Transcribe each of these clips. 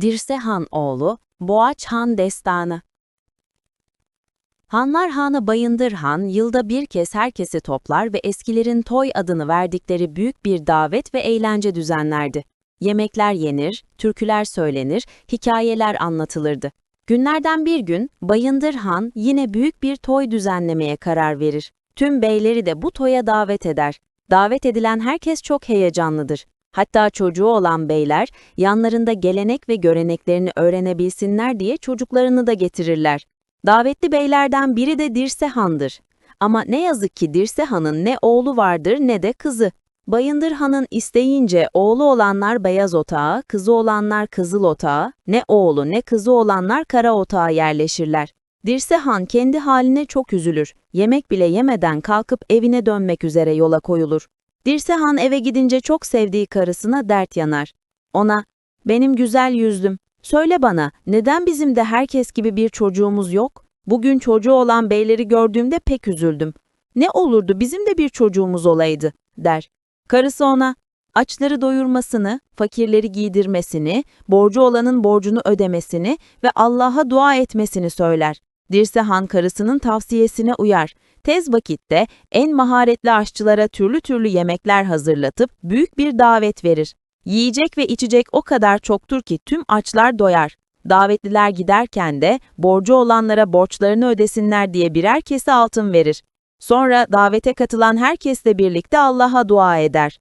Dirse Han oğlu, Boğaç Han destanı. Hanlar Hanı Bayındır Han yılda bir kez herkesi toplar ve eskilerin toy adını verdikleri büyük bir davet ve eğlence düzenlerdi. Yemekler yenir, türküler söylenir, hikayeler anlatılırdı. Günlerden bir gün Bayındır Han yine büyük bir toy düzenlemeye karar verir. Tüm beyleri de bu toya davet eder. Davet edilen herkes çok heyecanlıdır. Hatta çocuğu olan beyler yanlarında gelenek ve göreneklerini öğrenebilsinler diye çocuklarını da getirirler. Davetli beylerden biri de Dirse Han'dır. Ama ne yazık ki Dirse Han'ın ne oğlu vardır ne de kızı. Bayındır Han'ın isteyince oğlu olanlar beyaz otağa, kızı olanlar kızıl otağa, ne oğlu ne kızı olanlar kara otağa yerleşirler. Dirse Han kendi haline çok üzülür. Yemek bile yemeden kalkıp evine dönmek üzere yola koyulur. Dirse Han eve gidince çok sevdiği karısına dert yanar. Ona, benim güzel yüzlüm, söyle bana neden bizim de herkes gibi bir çocuğumuz yok? Bugün çocuğu olan beyleri gördüğümde pek üzüldüm. Ne olurdu bizim de bir çocuğumuz olaydı, der. Karısı ona, açları doyurmasını, fakirleri giydirmesini, borcu olanın borcunu ödemesini ve Allah'a dua etmesini söyler. Dirse Han karısının tavsiyesine uyar. Tez vakitte en maharetli aşçılara türlü türlü yemekler hazırlatıp büyük bir davet verir. Yiyecek ve içecek o kadar çoktur ki tüm açlar doyar. Davetliler giderken de borcu olanlara borçlarını ödesinler diye birer kese altın verir. Sonra davete katılan herkesle birlikte Allah'a dua eder.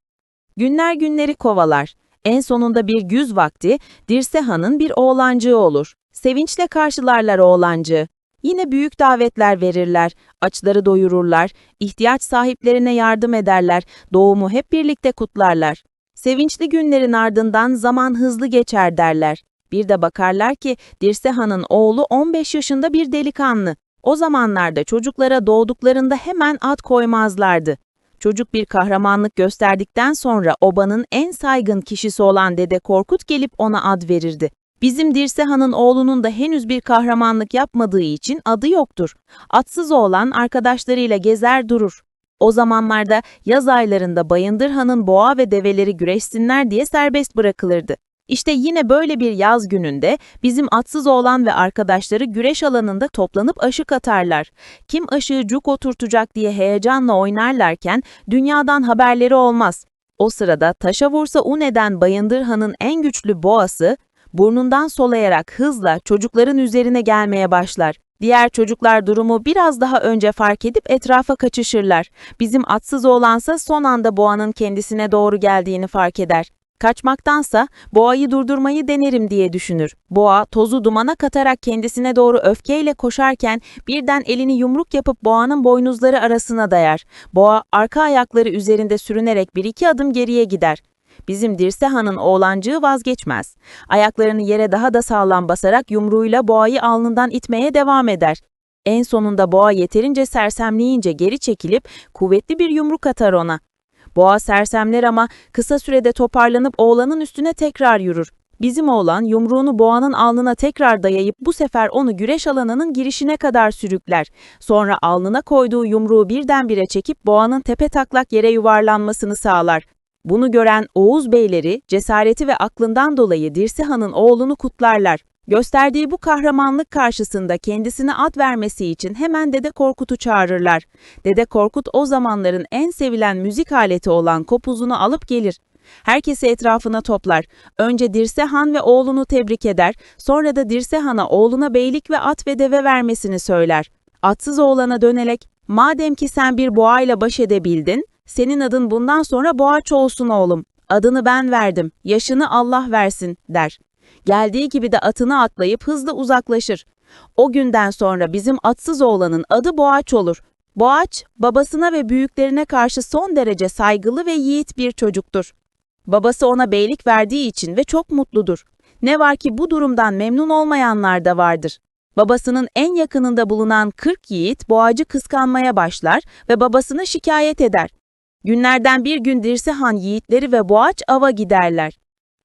Günler günleri kovalar. En sonunda bir güz vakti Dirse Han'ın bir oğlancığı olur. Sevinçle karşılarlar oğlancığı. Yine büyük davetler verirler, açları doyururlar, ihtiyaç sahiplerine yardım ederler, doğumu hep birlikte kutlarlar. Sevinçli günlerin ardından zaman hızlı geçer derler. Bir de bakarlar ki Dirse Han'ın oğlu 15 yaşında bir delikanlı. O zamanlarda çocuklara doğduklarında hemen ad koymazlardı. Çocuk bir kahramanlık gösterdikten sonra obanın en saygın kişisi olan Dede Korkut gelip ona ad verirdi. Bizim Dirse Han'ın oğlunun da henüz bir kahramanlık yapmadığı için adı yoktur. Atsız oğlan arkadaşlarıyla gezer durur. O zamanlarda yaz aylarında Bayındır Han'ın boğa ve develeri güreşsinler diye serbest bırakılırdı. İşte yine böyle bir yaz gününde bizim atsız oğlan ve arkadaşları güreş alanında toplanıp aşık atarlar. Kim aşığı cuk oturtacak diye heyecanla oynarlarken dünyadan haberleri olmaz. O sırada taşa vursa un eden Bayındır Han'ın en güçlü boğası burnundan solayarak hızla çocukların üzerine gelmeye başlar. Diğer çocuklar durumu biraz daha önce fark edip etrafa kaçışırlar. Bizim atsız oğlansa son anda boğanın kendisine doğru geldiğini fark eder. Kaçmaktansa boğayı durdurmayı denerim diye düşünür. Boğa tozu dumana katarak kendisine doğru öfkeyle koşarken birden elini yumruk yapıp boğanın boynuzları arasına dayar. Boğa arka ayakları üzerinde sürünerek bir iki adım geriye gider. Bizim Dirse Han'ın oğlancığı vazgeçmez. Ayaklarını yere daha da sağlam basarak yumruğuyla boğayı alnından itmeye devam eder. En sonunda boğa yeterince sersemleyince geri çekilip kuvvetli bir yumruk atar ona. Boğa sersemler ama kısa sürede toparlanıp oğlanın üstüne tekrar yürür. Bizim oğlan yumruğunu boğanın alnına tekrar dayayıp bu sefer onu güreş alanının girişine kadar sürükler. Sonra alnına koyduğu yumruğu birdenbire çekip boğanın tepe taklak yere yuvarlanmasını sağlar. Bunu gören Oğuz beyleri cesareti ve aklından dolayı Dirse Han'ın oğlunu kutlarlar. Gösterdiği bu kahramanlık karşısında kendisine ad vermesi için hemen Dede Korkut'u çağırırlar. Dede Korkut o zamanların en sevilen müzik aleti olan kopuzunu alıp gelir. Herkesi etrafına toplar. Önce Dirse Han ve oğlunu tebrik eder, sonra da Dirse Han'a oğluna beylik ve at ve deve vermesini söyler. Atsız oğlana dönerek, madem ki sen bir boğayla baş edebildin, senin adın bundan sonra Boğaç olsun oğlum. Adını ben verdim, yaşını Allah versin, der. Geldiği gibi de atını atlayıp hızla uzaklaşır. O günden sonra bizim atsız oğlanın adı Boğaç olur. Boğaç, babasına ve büyüklerine karşı son derece saygılı ve yiğit bir çocuktur. Babası ona beylik verdiği için ve çok mutludur. Ne var ki bu durumdan memnun olmayanlar da vardır. Babasının en yakınında bulunan 40 yiğit boğacı kıskanmaya başlar ve babasını şikayet eder. Günlerden bir gün Dirse Han yiğitleri ve Boğaç ava giderler.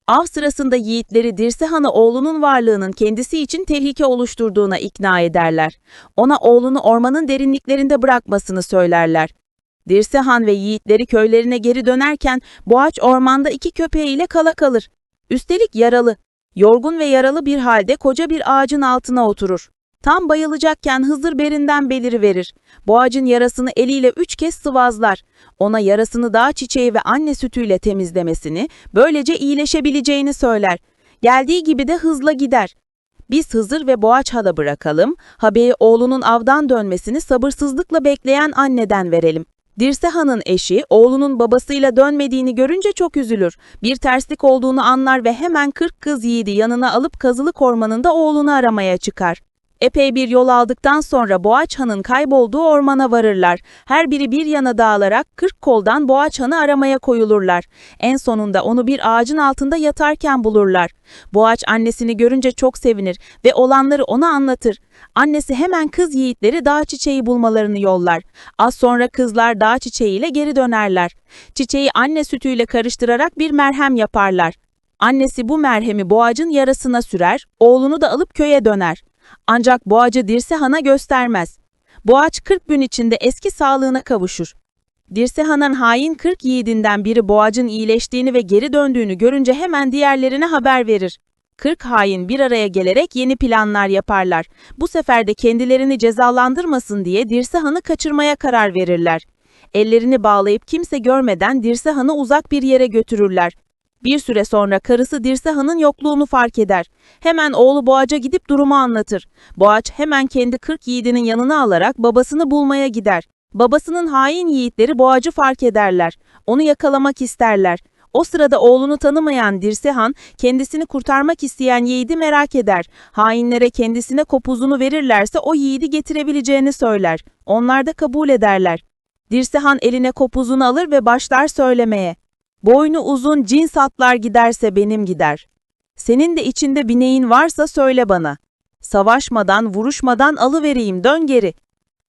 Av sırasında yiğitleri Han'ı oğlunun varlığının kendisi için tehlike oluşturduğuna ikna ederler. Ona oğlunu ormanın derinliklerinde bırakmasını söylerler. Dirse Han ve yiğitleri köylerine geri dönerken Boğaç ormanda iki köpeğiyle kala kalır. Üstelik yaralı. Yorgun ve yaralı bir halde koca bir ağacın altına oturur. Tam bayılacakken Hızır berinden beliriverir. Bu ağacın yarasını eliyle üç kez sıvazlar. Ona yarasını dağ çiçeği ve anne sütüyle temizlemesini, böylece iyileşebileceğini söyler. Geldiği gibi de hızla gider. Biz Hızır ve Boğaç Hala bırakalım, haberi oğlunun avdan dönmesini sabırsızlıkla bekleyen anneden verelim. Dirsehan'ın eşi oğlunun babasıyla dönmediğini görünce çok üzülür. Bir terslik olduğunu anlar ve hemen 40 kız yiğidi yanına alıp Kazılık Ormanı'nda oğlunu aramaya çıkar. Epey bir yol aldıktan sonra Boğaç Han'ın kaybolduğu ormana varırlar. Her biri bir yana dağılarak 40 koldan Boğaç Han'ı aramaya koyulurlar. En sonunda onu bir ağacın altında yatarken bulurlar. Boğaç annesini görünce çok sevinir ve olanları ona anlatır. Annesi hemen kız yiğitleri dağ çiçeği bulmalarını yollar. Az sonra kızlar dağ çiçeğiyle geri dönerler. Çiçeği anne sütüyle karıştırarak bir merhem yaparlar. Annesi bu merhemi boğacın yarasına sürer, oğlunu da alıp köye döner. Ancak boğacı Dirsehan'a göstermez. Boğaç 40 gün içinde eski sağlığına kavuşur. Dirsehan'ın hain 40 yiğidinden biri boğacın iyileştiğini ve geri döndüğünü görünce hemen diğerlerine haber verir. 40 hain bir araya gelerek yeni planlar yaparlar. Bu sefer de kendilerini cezalandırmasın diye Dirsehan'ı kaçırmaya karar verirler. Ellerini bağlayıp kimse görmeden Dirsehan'ı uzak bir yere götürürler. Bir süre sonra karısı Dirsehan'ın yokluğunu fark eder. Hemen oğlu Boğaç'a gidip durumu anlatır. Boğaç hemen kendi 40 yiğidinin yanına alarak babasını bulmaya gider. Babasının hain yiğitleri Boğaç'ı fark ederler. Onu yakalamak isterler. O sırada oğlunu tanımayan Dirsehan, kendisini kurtarmak isteyen yiğidi merak eder. Hainlere kendisine kopuzunu verirlerse o yiğidi getirebileceğini söyler. Onlar da kabul ederler. Dirsehan eline kopuzunu alır ve başlar söylemeye. Boynu uzun cins atlar giderse benim gider. Senin de içinde bineğin varsa söyle bana. Savaşmadan, vuruşmadan alıvereyim dön geri.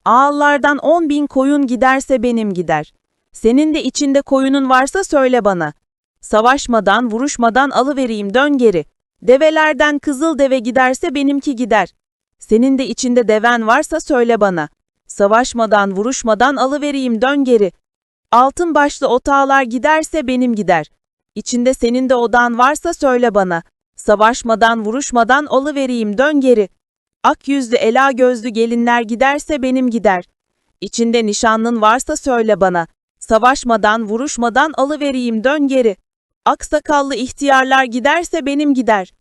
Ağallardan on bin koyun giderse benim gider. Senin de içinde koyunun varsa söyle bana. Savaşmadan, vuruşmadan alıvereyim dön geri. Develerden kızıl deve giderse benimki gider. Senin de içinde deven varsa söyle bana. Savaşmadan, vuruşmadan alıvereyim dön geri. Altın başlı otağlar giderse benim gider. İçinde senin de odan varsa söyle bana. Savaşmadan, vuruşmadan alıvereyim dön geri. Ak yüzlü, ela gözlü gelinler giderse benim gider. İçinde nişanlın varsa söyle bana. Savaşmadan, vuruşmadan alıvereyim dön geri. Ak sakallı ihtiyarlar giderse benim gider.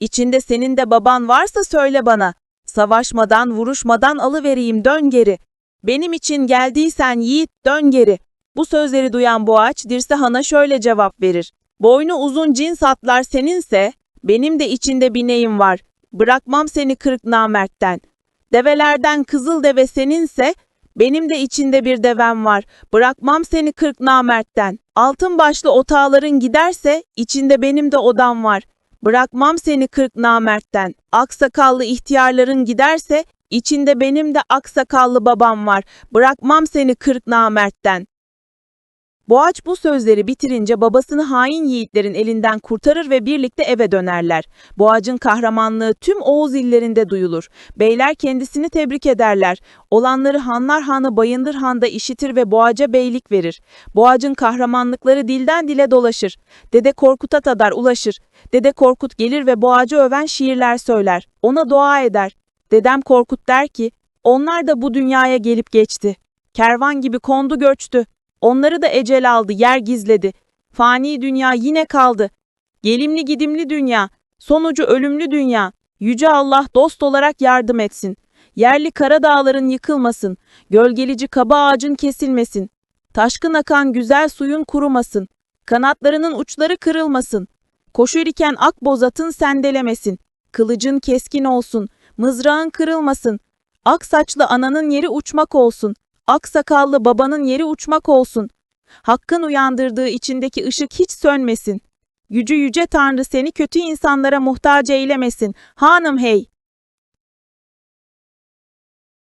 İçinde senin de baban varsa söyle bana. Savaşmadan, vuruşmadan alıvereyim dön geri. Benim için geldiysen yiğit dön geri. Bu sözleri duyan Boğaç Dirsehan'a şöyle cevap verir. Boynu uzun cins atlar seninse, benim de içinde bineğim var. Bırakmam seni kırk namertten. Develerden kızıl deve seninse, benim de içinde bir devem var. Bırakmam seni kırk namertten. Altın başlı otağların giderse, içinde benim de odam var. Bırakmam seni kırk namertten. Aksakallı ihtiyarların giderse, içinde benim de aksakallı babam var. Bırakmam seni kırk namertten. Boğaç bu sözleri bitirince babasını hain yiğitlerin elinden kurtarır ve birlikte eve dönerler. Boğaç'ın kahramanlığı tüm Oğuz illerinde duyulur. Beyler kendisini tebrik ederler. Olanları Hanlar Hanı Bayındır Han'da işitir ve Boğaç'a beylik verir. Boğaç'ın kahramanlıkları dilden dile dolaşır. Dede Korkut'a kadar ulaşır. Dede Korkut gelir ve Boğaç'ı öven şiirler söyler. Ona dua eder. Dedem Korkut der ki, onlar da bu dünyaya gelip geçti. Kervan gibi kondu göçtü. Onları da ecel aldı, yer gizledi. Fani dünya yine kaldı. Gelimli gidimli dünya, sonucu ölümlü dünya. Yüce Allah dost olarak yardım etsin. Yerli kara dağların yıkılmasın. Gölgelici kaba ağacın kesilmesin. Taşkın akan güzel suyun kurumasın. Kanatlarının uçları kırılmasın. Koşur iken ak bozatın sendelemesin. Kılıcın keskin olsun. Mızrağın kırılmasın. Ak saçlı ananın yeri uçmak olsun. Ak sakallı babanın yeri uçmak olsun. Hakkın uyandırdığı içindeki ışık hiç sönmesin. Yücü yüce Tanrı seni kötü insanlara muhtaç eylemesin. Hanım hey!